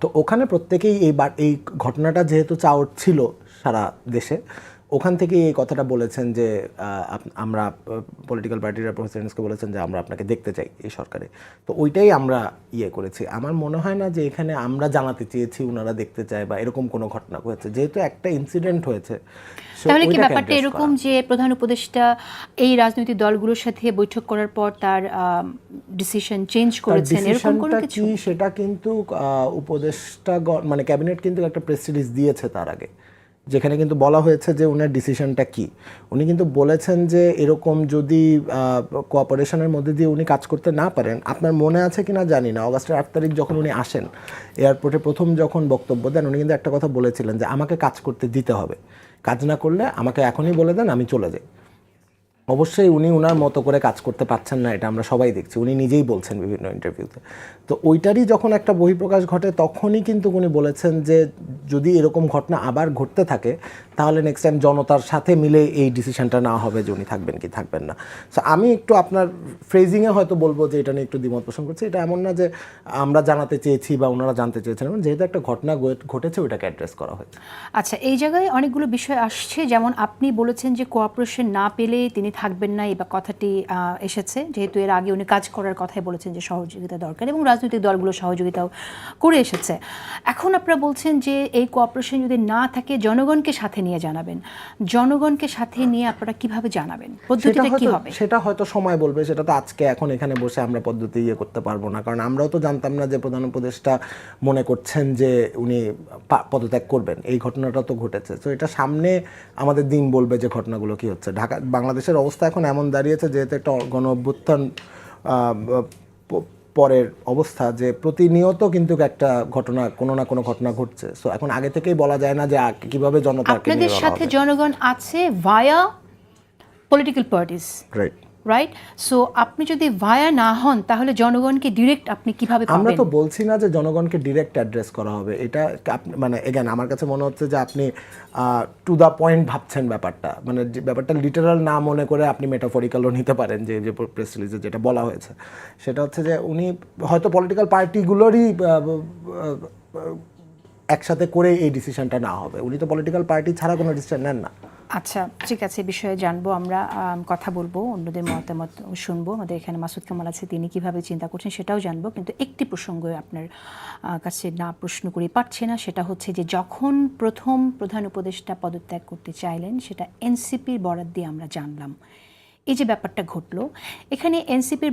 তো ওখানে প্রত্যেকেই এইবার এই ঘটনাটা যেহেতু চাওয়ার ছিল সারা দেশে ওখান থেকে এই কথাটা বলেছেন যে আমরা পলিটিক্যাল পার্টির রিপ্রেজেন্টেটিভসকে বলেছেন যে আমরা আপনাকে দেখতে চাই এই সরকারে। তো ওইটাই আমরা ইয়ে করেছি। আমার মনে হয় না যে এখানে আমরা জানাতে চেয়েছি ওনারা দেখতে চায় বা এরকম কোনো ঘটনা হয়েছে যেহেতু একটা ইনসিডেন্ট হয়েছে তাহলে কি ব্যাপারটা এরকম যে প্রধান উপদেষ্টা এই রাজনৈতিক দলগুলোর সাথে বৈঠক করার পর তার ডিসিশন চেঞ্জ করেছেন? এরকম কোনো কিছু? সেটা কিন্তু উপদেষ্টা মানে ক্যাবিনেট কিন্তু একটা প্রেস রিলিজ দিয়েছে তার আগে। যেখানে কিন্তু বলা হয়েছে যে ওনার ডিসিশনটা কি। উনি কিন্তু বলেছেন যে এরকম যদি কোঅপারেশনের মধ্যে দিয়ে উনি কাজ করতে না পারেন, আপনার মনে আছে কিনা জানি না। অগাস্টের আট তারিখ যখন উনি আসেন এয়ারপোর্টে প্রথম যখন বক্তব্য দেন, উনি কিন্তু একটা কথা বলেছিলেন যে আমাকে কাজ করতে দিতে হবে। কাজ না করলে আমাকে এখনই বলে দেন, আমি চলে যাই। অবশ্যই উনি ওনার মতো করে কাজ করতে পারছেন না, এটা আমরা সবাই দেখছি। উনি নিজেই বলছেন বিভিন্ন ইন্টারভিউতে তো ওইটারই যখন একটা বহিঃপ্রকাশ ঘটে, তখনই কিন্তু উনি বলেছেন যে যদি এরকম ঘটনা আবার ঘটতে থাকে, তাহলে নেক্সট টাইম জনতার সাথে মিলে এই ডিসিশনটা নেওয়া হবে যে উনি থাকবেন কি থাকবেন না। সো আমি একটু আপনার ফ্রেজিংয়ে হয়তো বলব যে এটা নিয়ে একটু দ্বিমত পোষণ করছি। এটা এমন না যে আমরা জানাতে চেয়েছি বা ওনারা জানতে চেয়েছেন যেহেতু একটা ঘটনা ঘটে- ঘটেছে, ওইটাকে অ্যাড্রেস করা হয়েছে। আচ্ছা এই জায়গায় অনেকগুলো বিষয় আসছে। যেমন আপনি বলেছেন যে কোঅপারেশন না পেলে তিনি থাকবেন না, এই বা কথাটি এসেছে। যেহেতু এর আগে উনি কাজ করার কথাই বলেছেন যে সহযোগিতা দরকার এবং রাজনৈতিক দলগুলো সহযোগিতাও করে এসেছে। এখন আপনারা বলছেন যে এই কোঅপারেশন যদি না থাকে জনগণকে সাথে নিয়ে জানাবেন। জনগণকে সাথে নিয়ে আপনারা কীভাবে জানাবেন? পদ্ধতিটা কি হবে? সেটা হয়তো সময় বলবে সেটা তো আজকে এখন এখানে বসে আমরা পদ্ধতি ইয়ে করতে পারব না। কারণ আমরাও তো জানতাম না যে প্রধান উপদেষ্টা মনে করছেন যে উনি পদত্যাগ করবেন। এই ঘটনাটা তো ঘটেছে। তো এটা সামনে আমাদের দিন বলবে যে ঘটনাগুলো কি হচ্ছে। ঢাকা বাংলাদেশের অবস্থা এখন এমন দাঁড়িয়েছে যেহেতু একটা গণ অভ্যুত্থান পরের অবস্থা যে প্রতিনিয়ত কিন্তু একটা ঘটনা কোনো না কোনো ঘটনা ঘটছে। সো এখন আগে থেকেই বলা যায় না যে কীভাবে জনতা আপনাদের সাথে জনগণ আছে via political parties Right. Right so আপনি যদি ভায়া না হন তাহলে জনগণকে ডিরেক্ট আপনি কীভাবে আমরা তো বলছি না যে জনগণকে ডিরেক্ট অ্যাড্রেস করা হবে। এটা মানে এগেন আমার কাছে মনে হচ্ছে যে আপনি টু দ্য পয়েন্ট ভাবছেন ব্যাপারটা। মানে যে ব্যাপারটা লিটারাল না মনে করে আপনি মেটাফরিক্যালও নিতে পারেন যে যে প্রেস রিলিজে যেটা বলা হয়েছে। সেটা হচ্ছে যে উনি হয়তো পলিটিক্যাল পার্টিগুলোরই একসাথে করে এই ডিসিশনটা না হবে। উনি তো পলিটিক্যাল পার্টি ছাড়া কোনো ডিসিশন নেন না। আচ্ছা ঠিক আছে বিষয়ে জানব আমরা কথা বলব, অন্যদের মতামত শুনব। আমাদের এখানে মাসুদ কামাল আছে, তিনি কীভাবে চিন্তা করছেন সেটাও জানব, কিন্তু একটি প্রসঙ্গ আপনার কাছে না প্রশ্ন করে পারছে না, সেটা হচ্ছে যে যখন প্রথম প্রধান উপদেষ্টা পদত্যাগ করতে চাইলেন, সেটা এনসিপির বরাদ দিয়ে আমরা জানলাম। এই যে ব্যাপারটা ঘটলো, এখানে এনসিপির